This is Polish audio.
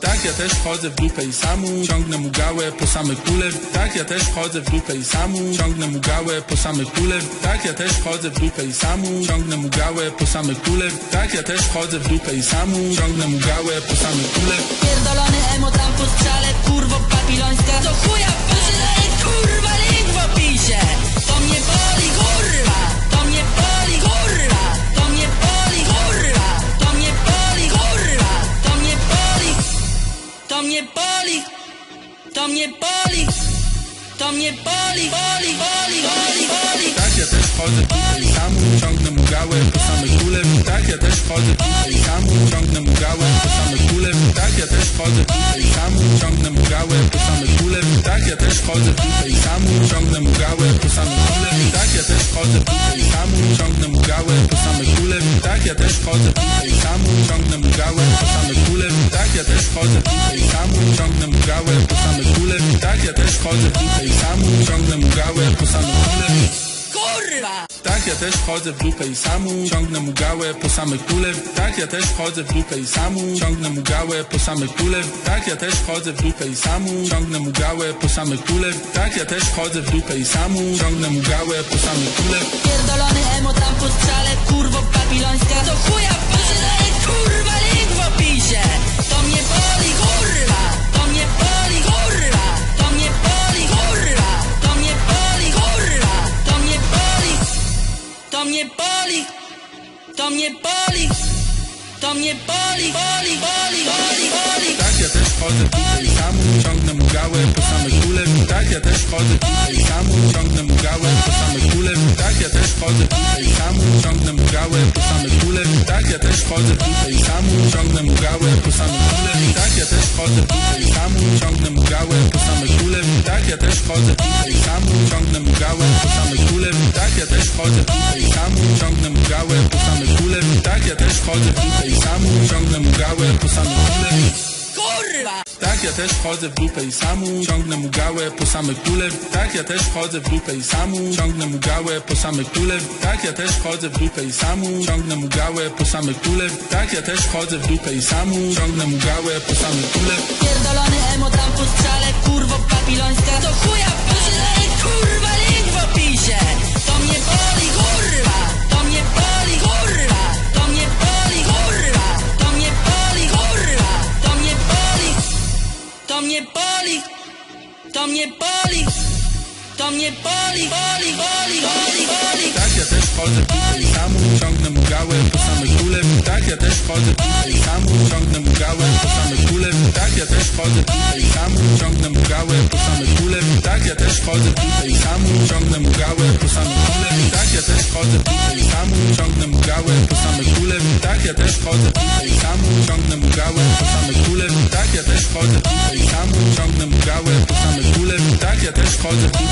Tak, ja też wchodzę w dupę i samu. Ciągnę mu gałę po same kule. Tak, ja też wchodzę w dupę i samu. Ciągnę mu gałę po same kule. Tak, ja też wchodzę w dupę i samu. Ciągnę mu gałę po same kule. Tak, ja też wchodzę w dupę i samu. Ciągnę mu gałę po same kule. Pierdolony emo tam po strzale, kurwo babilońska Do chuja To mnie boli, to mnie boli, boli, boli, boli, boli. Tak, ja też wchodzę. W dupę i samu Ciągnę mu gałę po same kule. Tak, ja też wchodzę. W dupę i samu Ciągnę mu gałę po same kule. Tak, ja też wchodzę. W dupę i samu Ciągnę mu gałę po same kule. Tak, ja też wchodzę. W dupę i samu Ciągnę mu gałę po same kule. Tak, ja też wchodzę. W dupę i samu Ciągnę mu gałę po same kule. Tak, ja też wchodzę. W dupę i samu I samu Ciągnę mu gałę po kule. Kurwa! tak, ja też wchodzę w dupę i samu Ciągnę mu gałę po same kule. Tak, ja też wchodzę w dupę i samu Ciągnę mu gałę po same kule. Tak, ja też wchodzę w dupę i samu Ciągnę mu gałę po same kule. Tak, ja też wchodzę w dupę i samu Ciągnę mu gałę po same kule mnie boli To mnie boli, to mnie boli, boli, boli, boli, boli. Tak, ja też wchodzę w dupę i samu Ciągnę mu gałę po same kule Tak, ja też wchodzę w dupę i samu Ciągnę mu gałę po same kule Tak, ja też wchodzę w dupę i samu Ciągnę mu gałę po same kule Tak, ja też wchodzę w dupę i samu Ciągnę mu gałę po Tak, dupę i samu Ciągnę mu gałę po same kule Tak, ja też dupę i samu Ciągnę mu gałę po same kule Tak, ja też dupę i samu Ciągnę mu gałę po same kule Tak, ja też dupę i samu Ciągnę mu gałę po same kule ja też wchodzę w dupę i samu. Ciągnę mu gałę po same kule. Tak, ja też wchodzę w dupę i samu. Ciągnę mu gałę po same kule. Tak, ja też wchodzę w dupę i samu. Ciągnę mu gałę po same kule. Tak, ja też wchodzę w dupę i samu. Ciągnę mu gałę po same kule. Pierdolony emo tam po strzale, kurwo babilońska to mnie boli. To mnie boli, to mnie boli, boli, boli, boli, boli. Tak, ja też wchodzę. I samu Ciągnę mu gałę po same kule. Tak, ja też wchodzę. I samu Ciągnę mu gałę po same kule. Tak, ja też wchodzę. I samu Ciągnę mu gałę po same kule. Tak, ja też wchodzę. I samu Ciągnę mu gałę po same kule. Tak, ja też wchodzę. Ciągnę mu gałę po same kule. Tak, ja też wchodzę kule